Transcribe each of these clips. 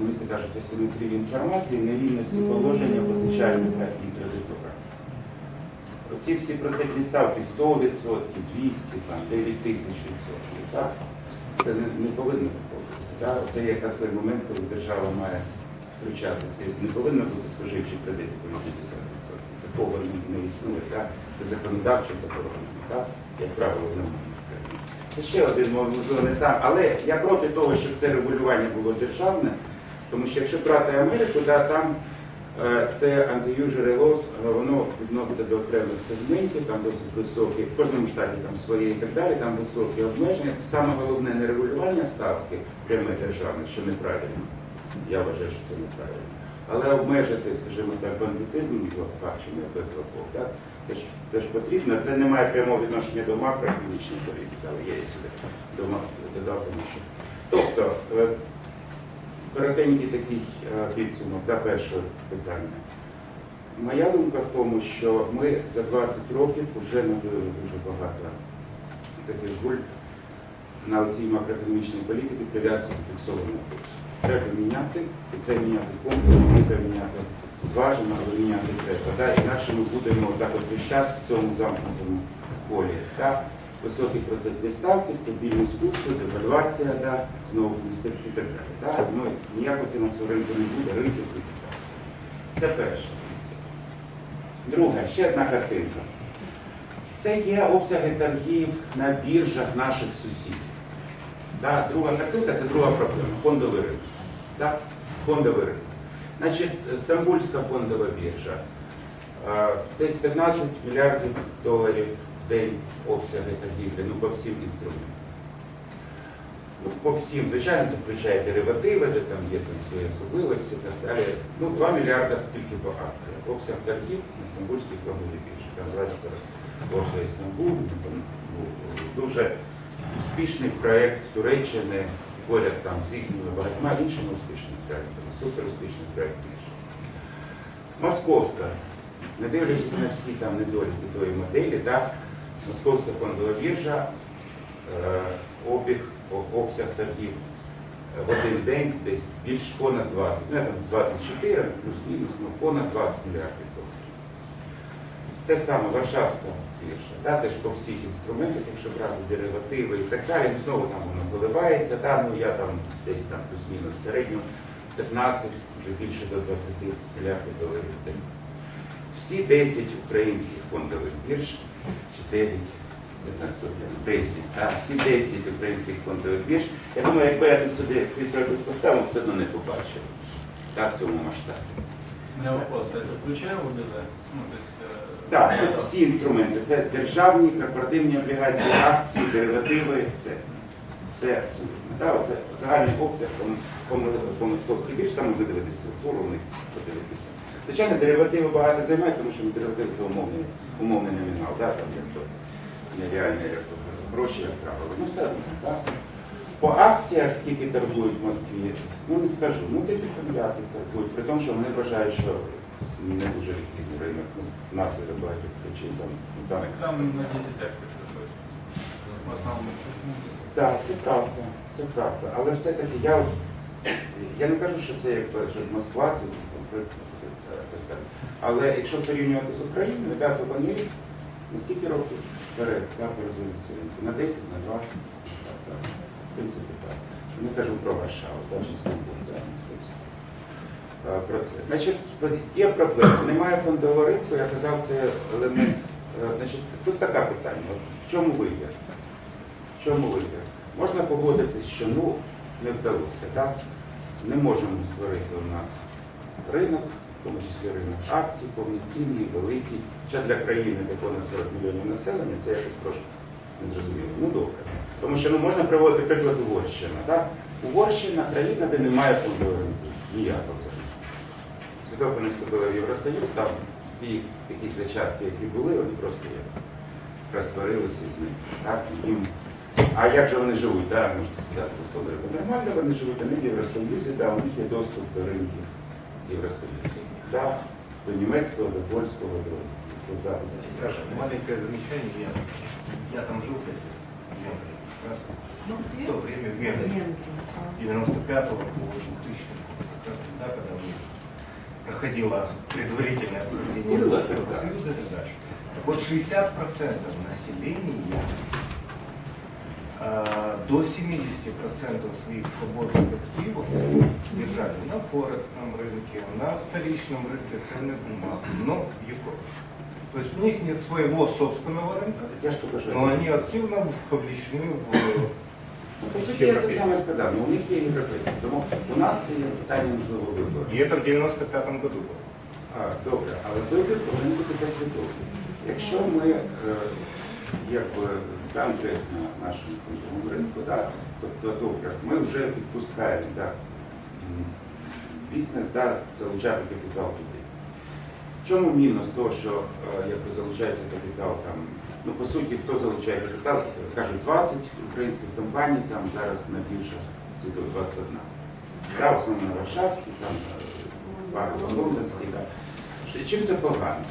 ну, ви кажуть, асиметрії інформації, нерівності положення позичальника і кредитора. Оці всі процентні ставки 100%, 200, там, 9 тисяч відсотків. Так? Це не, не повинно бути. Так? Це якраз той момент, коли держава має втручатися. Не повинно бути споживчі кредити по 80%. Такого не існує. Так? Це законодавче заборонено. Так? Як правило, немає. Це ще один можливо не сам. Але я проти того, щоб це регулювання було державне, тому що якщо брати Америку, да, там е, це laws, е, воно відноситься до окремих сегментів, там досить високі, в кожному штаті там своє і так далі, там високі обмеження. Це саме головне не регулювання ставки пряме державне, що неправильно. Я вважаю, що це неправильно. Але обмежити, скажімо так, бандитизм в лапках чи не без лапок, так, теж, теж потрібно. Це не має прямого відношення до макроекономічної політики, але я і сюди до додав, тому що. Тобто, е, коротенький такий е, підсумок та перше питання. Моя думка в тому, що ми за 20 років вже навели дуже багато таких гуль на цій макроекономічній політиці прив'язці до фіксованого курсу. Треба міняти, і треба міняти комплекс, і треба міняти зважено, але міняти треба. Да? Інакше ми будемо так от весь час в цьому замкнутому полі. Так? Високі процентні ставки, стабільність курсу, девальвація, да? знову і так далі. Да? Ну, ніякого фінансового ринку не буде, ризику і так далі. Це перше. Друге, ще одна картинка. Це є обсяги торгів на біржах наших сусідів. Да? Друга картинка це друга проблема фондовий ринок. Да? Фондовий ринок. Значить, Стамбульська фондова біржа. Десь 15 мільярдів доларів день обсяги торгівлі, ну по всім інструментам. Ну, по всім, звичайно, це включає деривативи, де там є там свої особливості і так далі. Ну, 2 мільярда тільки по акціях. Обсяг торгів на Стамбульській фондовій біржі. Там зараз борса Істанбул. Дуже успішний проєкт Туреччини, поряд там з їхніми багатьма іншими успішними проєктами, супер успішний проєкт більше. Московська, не дивлячись на всі там недоліки тої моделі, так, Московська фондова біржа, е, обіг, обсяг торгів е, в один день десь більш понад 20, ну, я там 24, плюс-мінус, ну понад 20 мільярдів доларів. Те саме Варшавська біржа, да, теж по всіх інструментах, якщо брати деривативи і так далі, ну, знову там воно коливається, да, ну я там десь там плюс-мінус в середньому 15, вже більше до 20 мільярдів доларів в день. Всі 10 українських фондових бірж, чи 9, не знаю, хто це, 10, так, всі 10 українських фондових бірж, я думаю, якби я тут собі цифри якось поставив, все одно не побачив. Так, в цьому масштабі. У вопрос, а это включаем ОБЗ? Ну, то есть... э, Так, тут всі інструменти. Це державні, корпоративні облігації, акції, деривативи, все. Все абсолютно. Так, оце загальний обсяг по, по, по московській біржі, там можна дивитися структуру, подивитися. Звичайно, деривативи багато займають, тому що деривативи це умовний, умовний номінал, да, там як то нереальні гроші, як правило. Ну все одно, так. По акціях скільки торгують в Москві, ну не скажу, ну декілька мільярдів торгують, при тому, що вони вважають, що не дуже ліквідний ринок, ну, внаслідок багатьох причин. Там, ну, там, Там на 10 акций пришлось. В основном. Так, це правда, це правда. Але все-таки я, я не кажу, що це як що Москва, це десь е. Але якщо порівнювати з Україною, то вони на скільки років вперед ринку? На 10, на 20, так, так. В принципі, так. Не кажу про Варшаву, чи Стамбул, так, в принципі. Е, Про це. Значить, є проблема. Немає фондового ринку, я казав, це елемент. Е, Значить, тут таке питання. В чому вибір? В чому вибір? Можна погодитись, що ну не вдалося, так? Не можемо створити у нас ринок, в тому числі ринок акцій, повноцінний, великий. Ще для країни, де понад 40 мільйонів населення, це якось трошки незрозуміло. Ну добре. Тому що ну, можна приводити приклад Угорщина. Так? Угорщина країна, де немає фондового ринку. Ніякого взагалі. Світово не вступила в Євросоюз, там ті якісь зачатки, які були, вони просто розтворилися з них. Так, їм. А як же вони живуть? Да, можете сказати, нормально вони живуть, вони в Євросоюзі, да, у них є доступ до ринків Євросоюзу. да, до немецкого, до польского, до туда. Ну, Даже маленькое замечание, я, я там жил, кстати, как раз в то время в Венгрии, 95 по 2000 как раз тогда, когда мы проходило предварительное определение ну, Союза, это дальше. Так вот 60% населения до 70% своих свободных активов держали на форексном рынке, на вторичном рынке ценных бумаг, но в Европе. То есть у них нет своего собственного рынка, Я ж покажу. но они активно вовлечены в Ну, По суті, я це саме сказав, ну у них є європейські, тому у нас це є питання можливо вибору. И это в 95 году было. А, добре, але вибір повинен бути послідовний. Якщо ми е, якби ставимо крест на нашому фондовому ринку, да, тобто добре, ми вже відпускаємо да, бізнес да, залучати капітал туди. В чому мінус того, що е, якби залучається капітал там, ну по суті, хто залучає капітал, кажуть 20 українських компаній, там зараз на біржах світу 21. Да, в основному Варшавський, там е, багато лондонський. Да. Чим це погано?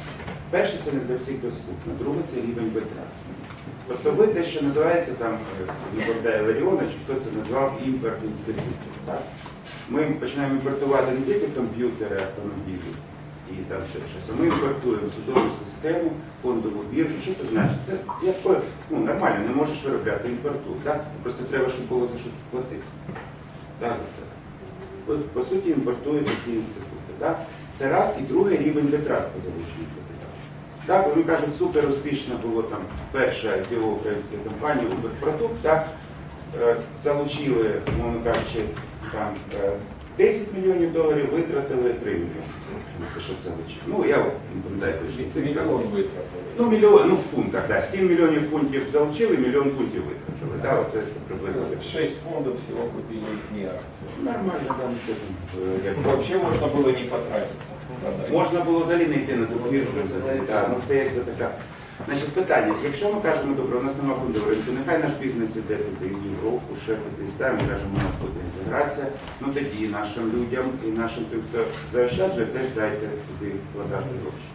Перше, це не для всіх доступно, друге це рівень витрат. Тобто ви те, що називається там не Богдає Ларіона, чи хто це назвав імпорт інститутів. Ми починаємо імпортувати не тільки комп'ютери, автомобілі і там ще щось, ми імпортуємо судову систему, фондову біржу. Що це значить? Це як ну, нормально, не можеш виробляти імпорту. Так? Просто треба, щоб було за що платити. Так, за це. От, по суті, імпортуєте ці інститути. Так? Це раз і другий рівень витрат по залученню. Так, Вони кажуть, супер успішно було там перша його українська компанія Уберпродукт, так, е, залучили, мовно кажучи, там е, 10 мільйонів доларів, витратили 3 мільйони. Ну, що це вичі? Ну, я не пам'ятаю точно Це мільйон витратили. Ну, мільйон, ну в фунтах, так. 7 мільйонів фунтів залучили, мільйон фунтів витратили. Так, оце приблизно. Шесть фондов всего купили их акции. Нормально, там що там. е, як Вообще можно было не потратиться. продать. Можна було взагалі не йти на ту біржу взагалі. Ну це якби така. Значить, питання, якщо ми кажемо, добре, у нас немає фондового ринку, нехай наш бізнес іде туди, в Європу, ще кудись, так, ми кажемо, у нас буде інтеграція, ну тоді нашим людям, і нашим тим, хто заощаджує, теж дайте туди вкладати гроші.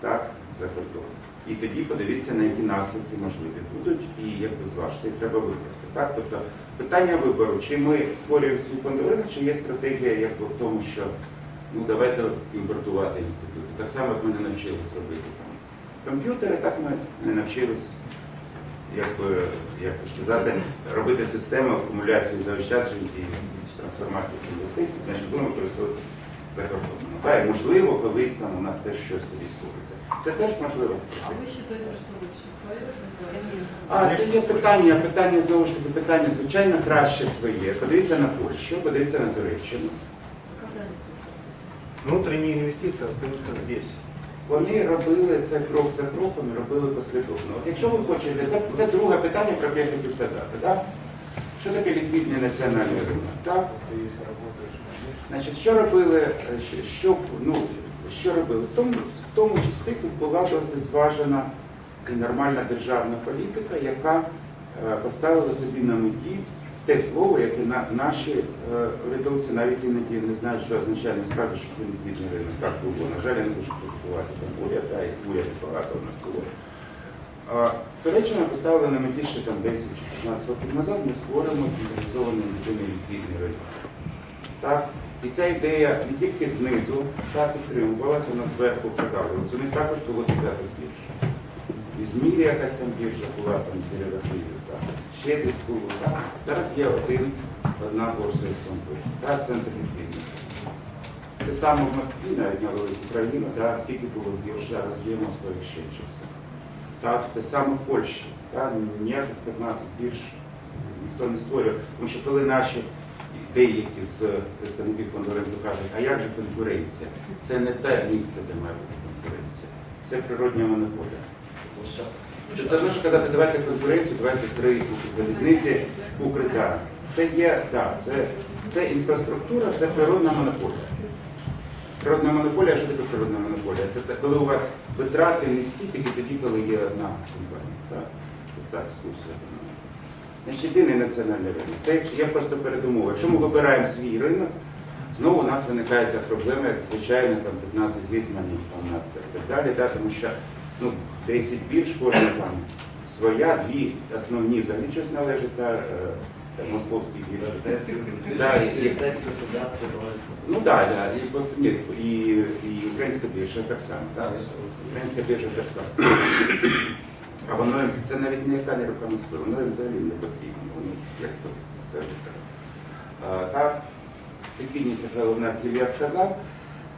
Так, за кордон. І тоді подивіться, на які наслідки можливі будуть, і якби зважити, і треба вибрати. Так? Тобто питання вибору, чи ми створюємо свій фондовий ринок, чи є стратегія якби, в тому, що ну давайте імпортувати інститути. Так само, як ми не навчились робити там комп'ютери, так ми не навчились, як це сказати, робити систему акумуляції заощаджень і трансформації інвестицій, значить будемо використовувати за кордоном. Так, і можливо, колись там у нас теж щось тоді створиться. Це теж можлива А свои предложения? А це є питання, питання знову ж таки, питання, звичайно, краще своє. Подивіться на Польщу, подивіться на Туреччину. Они Внутренние инвестиции здесь. Вони робили це крок за кроком і робили послідовно. От якщо ви хочете, це, це друге питання, про яке я хотів казати. Так? Що таке ліквідний національний ринок? Бирже, Значить, що робили, що, ну, що робили? В тому, в тому числі тут була досить зважена і нормальна державна політика, яка е, поставила собі на меті те слово, яке на, наші е, урядовці навіть іноді не знають, що означає насправді, що це ліквідний ринок. Так було. На жаль, я не хочу критикувати там уряд, а й уряд багато в нас було. Туреччина поставила на меті ще там 10 чи 15 років назад, ми створимо централізований єдиний ліквідний ринок. Так? І ця ідея не тільки знизу та підтримувалася, вона зверху продавалася. Вони також було десяток бірж. В Ізмірі якась там біржа була там біля так. Ще десь було. Так? Зараз є один, одна борса. Так, центр ліквідності. Те саме в Москві, навіть на велику країну, так, скільки було зараз є Москва ще чи все. Так, те саме в Польщі. Так, ніяких 15 бірж ніхто не створює. Тому що коли наші деякі з представників фонду ринку кажуть, а як же конкуренція? Це не те місце, де має бути конкуренція. Це природня монополія. Що Це одно, що казати, давайте конкуренцію, давайте три залізниці, укриття. Це є, так, це, це інфраструктура, це природна монополія. Природна монополія, що таке природна монополія? Це коли у вас витрати низькі, тільки тоді, коли є одна компанія. Так, так екскурсія. Значить, єдиний національний ринок. Це я просто передумов. Якщо ми вибираємо свій ринок, знову у нас виникає ця проблема, як звичайно, там 15 гетьманів там, і так далі, да, тому що ну, 10 бірж, кожна там своя, дві основні взагалі щось належить та, е. Да, і- і- государства, товариство. Ну так, да, і, ні, і, і українська біржа так само. Кажу. Українська біржа так само. А воно їм це навіть не яка не справа, воно їм взагалі не потрібно. Вони як то це так. А, Так, ліквідність як головна ціль я сказав.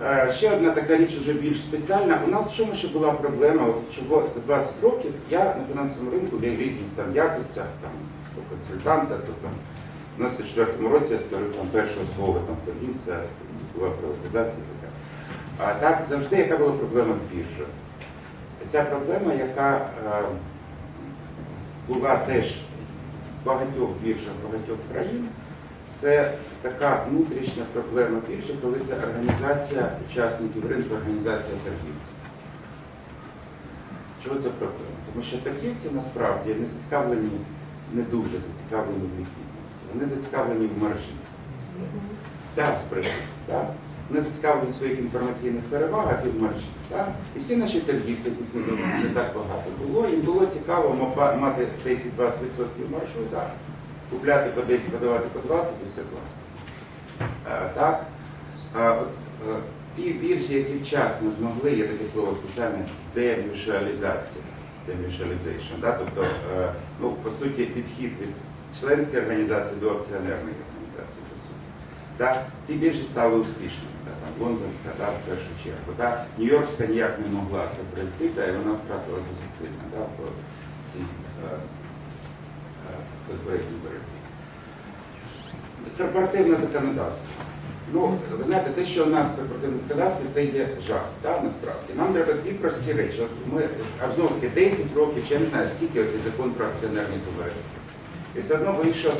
Е, Ще одна така річ вже більш спеціальна. У нас в чому ще була проблема, от чого за 20 років я на фінансовому ринку в різних там якостях, там то консультанта, то там в 94-му році я створив там першого свого там торгів, це була приватизація така. А так завжди яка була проблема з біржею? Ця проблема, яка е, була теж в багатьох біржах багатьох країн, це така внутрішня проблема біржі, коли це організація учасників ринку, організація торгівців. Чого це проблема? Тому що торгівці насправді не зацікавлені, не дуже зацікавлені в ліквідності. Вони зацікавлені в маржі. Так, так. Вони зацікавлені в своїх інформаційних перевагах і в маржі. Так? І всі наші торгівці, яких не, не так багато було, їм було цікаво мати 10-20% маржу, так? Купляти по 10, продавати по 20 і все класно. Е, Так? От, е, ті біржі, які вчасно змогли, є таке слово спеціальне демюшуалізейшн, да? тобто, е, ну, по суті, підхід від членської організації до акціонерної організації, по суті. Так? Ті біржі стали успішними, да? там, лондонська, да, в першу чергу. Да? Нью-Йоркська ніяк не могла це пройти, та, і вона втратила досить сильно да, по е, е. Корпоративне законодавство. Ну, ви знаєте, те, що у нас в корпоративному законодавстві, це є жах, так, насправді. Нам треба дві прості речі. От ми, а знову таки 10 років, я не знаю, скільки оцей закон про акціонерні товариства. І все одно вийшов,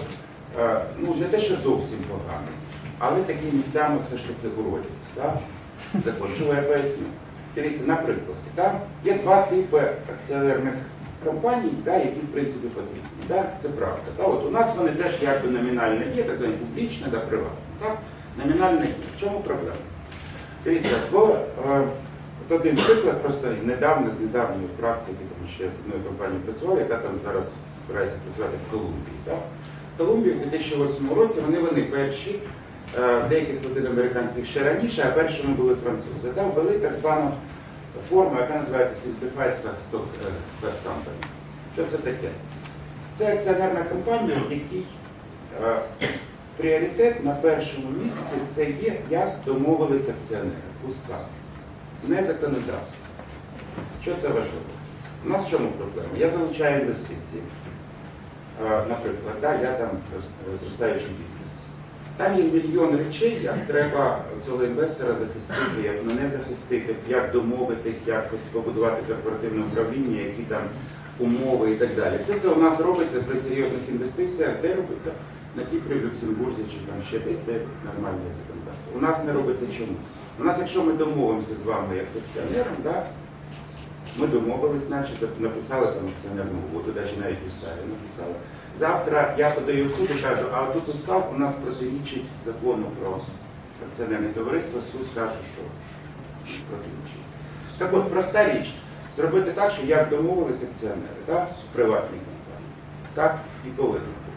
е, ну, не те, що зовсім поганий, але такі місцями все ж таки уродять. Так? Закон, чого я поясню. Дивіться, наприклад, так, є два типи акціонерних компаній, да, які в принципі потрібні. Да? Це правда. Да? От у нас вони теж якби номінально є, так звані публічні та приватні. Так? Номінально є. В чому проблема? Дивіться, в, е, от один приклад просто недавно, з недавньої практики, тому що я з одною компанією працював, яка там зараз збирається працювати в Колумбії. Так? В Колумбії в 2008 році вони, вони перші, е, деяких латиноамериканських ще раніше, а першими були французи. Да? Ввели так звану форму, яка називається Simplified е, Stock Company. Що це таке? Це акціонерна компанія, в якій е, пріоритет на першому місці це є, як домовились акціонери. Устав. Не законодавство. Що це важливо? У нас в чому проблема? Я залучаю інвестиції. Е, Наприклад, да, я там розростаючий бізнес. Там є мільйон речей, як треба цього інвестора захистити, як мене захистити, як домовитись, як побудувати корпоративне управління, які там умови і так далі. Все це у нас робиться при серйозних інвестиціях, де робиться на Кіпрі, в Люксембурзі чи там ще десь, де нормальне законодавство. У нас не робиться чому. У нас, якщо ми домовимося з вами як з акціонером, да, ми домовились, значить, написали там акціонерну угоду, навіть навіть уставі написали. Завтра я подаю суд і кажу, а тут устав у нас протирічить закону про акціонерне товариство, суд каже, що протирічить. Так от, проста річ, зробити так, що як домовились акціонери, так, в приватній компанії, так і повинно бути.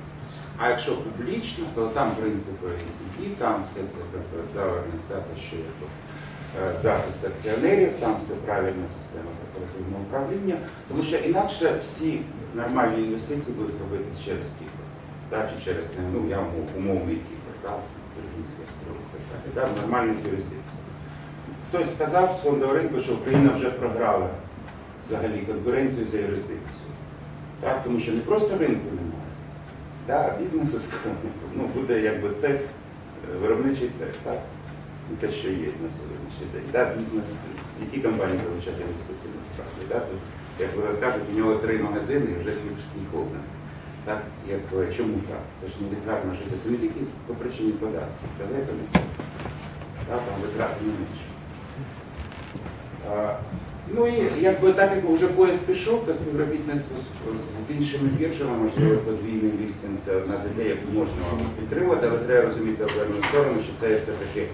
А якщо публічно, то там принципи сім'ї, там все це договорний статус, що є е, захист акціонерів, там все правильна система корпоративного управління, тому що інакше всі нормальні інвестиції будуть робитися через Кіпр, так, чи через ну, я умовний Кіпр, так, Туркійський остров і так далі, так, в нормальних юрисдикціях. Хтось сказав з фондового ринку, що Україна вже програла взагалі конкуренцію за юрисдикцію. Так, тому що не просто ринку немає, да, а бізнесу ну, буде якби цех, е, виробничий цех, так? Ну, те, що є на сьогоднішній день. Да, бізнес, які компанії залучати інвестиції насправді. Да? Це, як вони скажуть, у нього три магазини і вже кіпрський холдинг. Так, як, е, чому так? Це ж не відрадно жити. Це не тільки по причині податків, далеко не так. Там витрати не менше. А, Ну і якби так як вже поїзд пішов, то співробітництво з, з іншими біржами, можливо, подвійний лістинг це одна з ідей, яку можна підтримувати, але треба розуміти оберну сторону, що це все-таки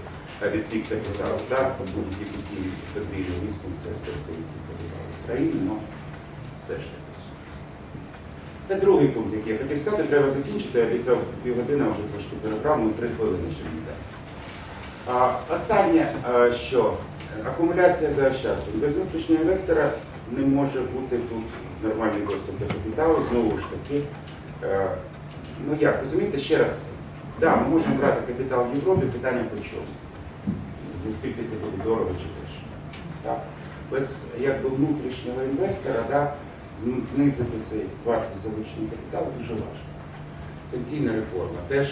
відтік капіталу. Так, будь-який подвійний лістинг це все відтік капіталу з країни, але все ж таки. Це другий пункт, який я хотів сказати, треба закінчити, я обіцяв півгодини, вже трошки перебрав, ну три хвилини ще мені. А, Останнє, а, що акумуляція заощаджень. Без внутрішнього інвестора не може бути тут нормальний доступ до капіталу, знову ж таки. е, Ну як, розумієте, ще раз, да, ми можемо брати капітал в Європі, питання по чому? Наскільки це буде дорого чи дешево. Без якби, внутрішнього інвестора да, знизити цей вартість залучення капіталу дуже важко. Пенсійна реформа теж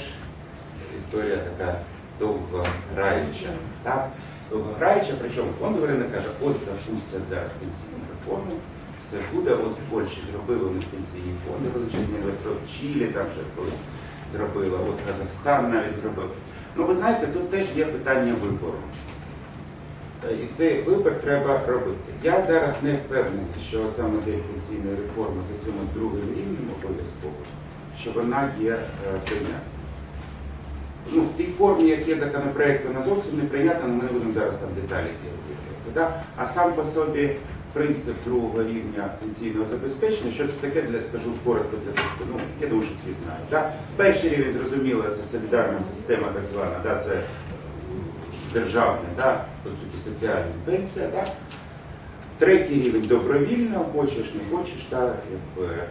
історія така довгограюча. Так? Довгограюча, причому фондовий ринок каже, от запустять зараз пенсійну реформу, все буде, от в Польщі зробили них пенсійні фонди, величезні інвестори, Чилі там вже колись зробила, от Казахстан навіть зробив. Ну ви знаєте, тут теж є питання вибору. Е, І цей вибір треба робити. Я зараз не впевнений, що ця модель пенсійної реформи за цим другим рівнем обов'язково, що вона є е, прийнятна. Ну, в тій формі, як є законопроект, вона зовсім не прийнятна, але ми не будемо зараз там деталі говорити. Да? А сам по собі принцип другого рівня пенсійного забезпечення, що це таке, для скажу коротко для тих, ну, я думаю, що всі знають. Да? Перший рівень, зрозуміло, це солідарна система, так звана, да? це державна, да? по суті, соціальна пенсія. Да? Третій рівень добровільно, хочеш, не хочеш, да? якби, е,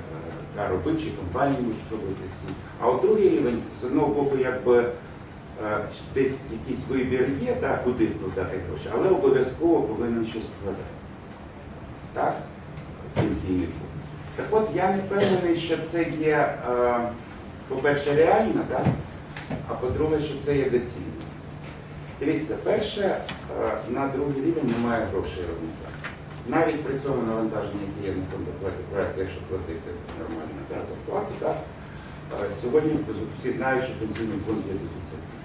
да, робити, чи компанії можуть робити всі. А от другий рівень, з одного боку, якби е, десь якийсь вибір є, да, куди вкладати гроші, але обов'язково повинен щось вкладати. Так? Пенсійний фонд. Так от я не впевнений, що це є, е, по-перше, реально, да? а по-друге, що це є доцільно. Дивіться, перше, е, на другий рівень немає грошей робити. Навіть при цьому навантаженні, яке є на фонд праці, якщо платити нормально да, зарплату, так, е, сьогодні всі знають, що пенсійний фонд є дефіцитним.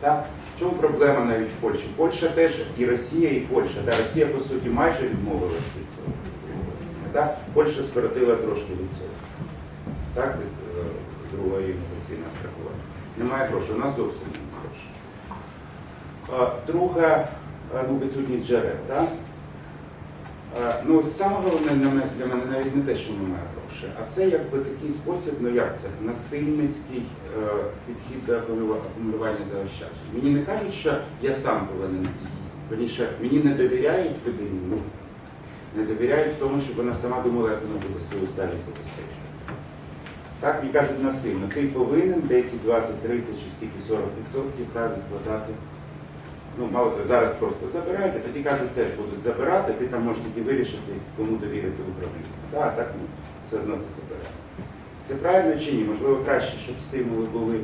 Так? В чому проблема навіть в Польщі? Польща теж і Росія, і Польща. Да? Росія, по суті, майже відмовилась від цього. Так? Польща скоротила трошки від цього. Так, е, другого страхування. Немає грошей, у нас зовсім Друга, е, ну, відсутність джерел. Е, Ну, саме головне для мене, навіть не те, що немає грошей, а це якби такий спосіб, ну як це, насильницький е, підхід до акумулювання заощаджень. Мені не кажуть, що я сам повинен, верніше, мені не довіряють людині, ну, не довіряють в тому, щоб вона сама думала, як вона буде свою старість забезпечувати. Так, мені кажуть насильно, ти повинен 10, 20, 30 чи скільки 40 відсотків так, відкладати Ну, мало того, зараз просто забирайте, тоді кажуть, теж будуть забирати, ти там можеш тільки вирішити, кому довірити управління. Так, так, ну, все одно це забирає. Це правильно чи ні? Можливо, краще, щоб стимули були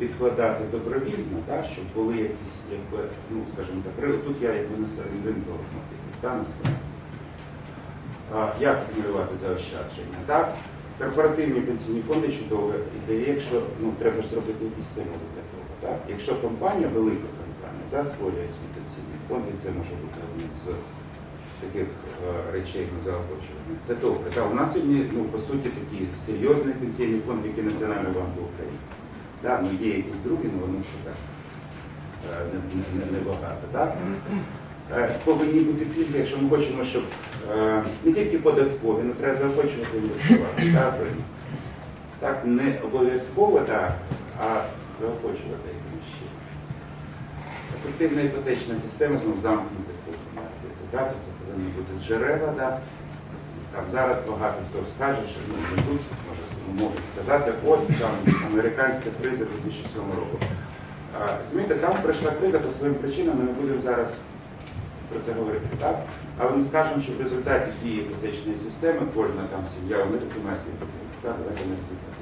відкладати добровільно, так, щоб були якісь, якби, ну, скажімо так, тут я якби на стороні ринкових мотивів, так, насправді. Як акумулювати заощадження? Так? Корпоративні пенсійні фонди чудова ідея, якщо ну, треба зробити якісь стимули для того. Так? Якщо компанія, велика компанія, да, створює свій пенсійний фонд, це може бути одним з таких е, речей заохочування. Це добре. Так, у нас сьогодні, ну, по суті, такий серйозний пенсійний фонд, як і Національного банку України. Да, ну, є якісь другі, але вони все так е, не- не- не- небагато. Е, Повинні бути пільги, якщо ми хочемо, щоб е, не тільки податкові, але треба заохочувати інвестувати. Так, так не обов'язково, так, а заохочувати. Ефективна іпотечна система ну, замкнутих кругом має Тобто повинні бути джерела. Так? Там зараз багато хто скаже, що ну, не тут може, ну, можуть сказати, от там американська криза 2007 року. Розумієте, там пройшла криза по своїм причинам, ми не будемо зараз про це говорити, так? Але ми скажемо, що в результаті дії іпотечної системи кожна там сім'я у має свій будинок. Так, давайте результати.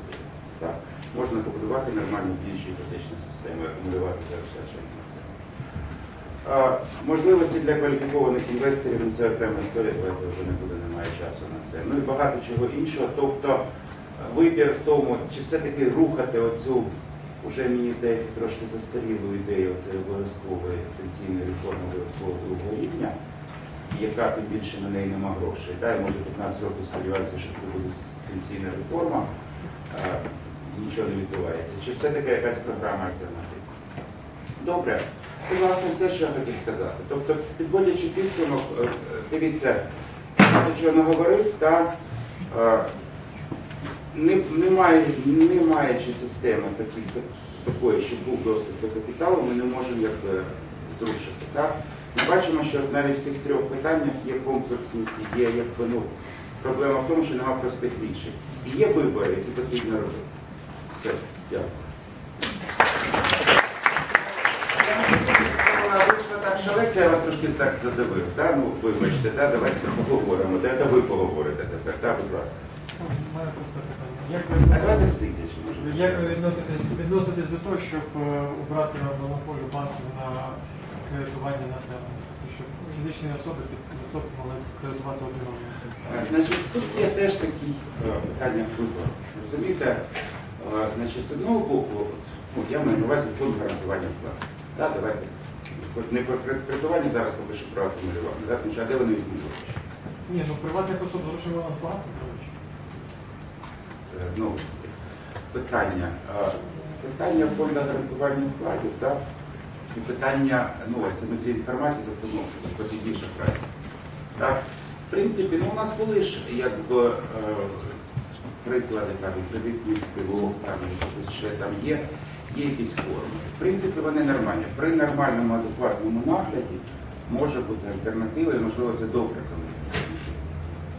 Так? Можна побудувати нормальну діючу іпотечну систему, акумулювати це. А, можливості для кваліфікованих інвесторів ну, це окрема історія, давайте вже не буде, немає часу на це. Ну і багато чого іншого. Тобто е, вибір в тому, чи все-таки рухати оцю, уже мені здається, трошки застарілу ідею цієї обов'язкової пенсійної реформи обов'язкового другого рівня, яка тим більше на неї нема грошей. І може 15 років сподіваюся, що коли буде пенсійна реформа, е, нічого не відбувається. Чи все-таки якась програма альтернатива? Добре. Це, власне, все, що я хотів сказати. Тобто, підводячи підсумок, е, е, дивіться, те, що я наговорив, та, е, не, немає, не маючи системи такі, такої, щоб був доступ до капіталу, ми не можемо якби зрушити. Так? Ми бачимо, що навіть в цих трьох питаннях є комплексність, є якби, ну, проблема в тому, що немає простих рішень. І є вибори, які потрібно робити. Все, дякую. Що лекція я вас трошки так задавив. Да? Ну, вибачте, да? давайте поговоримо. Де ви поговорите тепер, да? будь ласка. У просто питання. Як А ви, давайте сидячи, може. як ви відноситесь, відноситесь до того, щоб е, убрати монополію банків на кредитування населення? Щоб фізичні особи під відсоток могли кредитувати один одного? Е, Значить, тут є теж такі е, питання вибору. Розумієте, е, значить, з одного боку, от, ну, я маю на увазі фонд гарантування вкладу. Да, давайте. Хоч Не про кредитування зараз поки що про акумулювання, да? тому що а де вони візьмуть гроші? Ні, ну приватних особ нас багато. Е, Знову ж таки, питання. Питання фонду гарантування вкладів, так? І питання ну, асиметрії інформації, тобто ну, тобто більше праці. Так? В принципі, ну, у нас були ж якби е, приклади там, і кредитних спілок, там, і щось ще там є, є якісь форми. В принципі, вони нормальні. При нормальному, адекватному нагляді може бути альтернатива, і можливо це добре.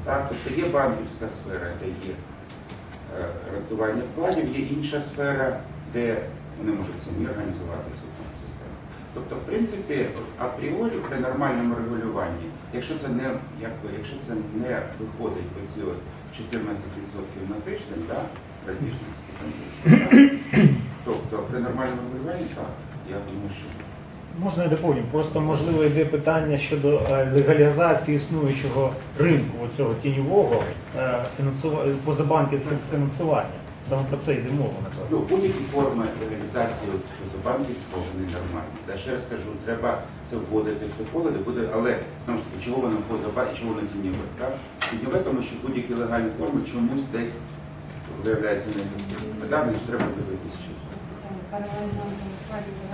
Так, тобто є банківська сфера, де є е, рятування вкладів, є інша сфера, де вони можуть самі організувати цю систему. Тобто, в принципі, апріорі при нормальному регулюванні, якщо це не якби, якщо це не виходить по ці 14% на тиждень, да, так, тобто при нормальному регулюванні, так, я думаю, що Можна я доповню? Просто можливо йде питання щодо е, легалізації існуючого ринку оцього тіньового е, позабанківського фінансування. Саме про це йде мова, напевно. Ну, будь-які форми реалізації от банківського вони нормальні. Та ще раз кажу, треба це вводити в те поле, де буде, але знову ж таки, чого воно позаба і чого воно тіньове? Так? Тіньове, тому що будь-які легальні форми чомусь десь виявляється неефективними. Так, значить треба дивитися. Що це. Параллельно вкладе в одну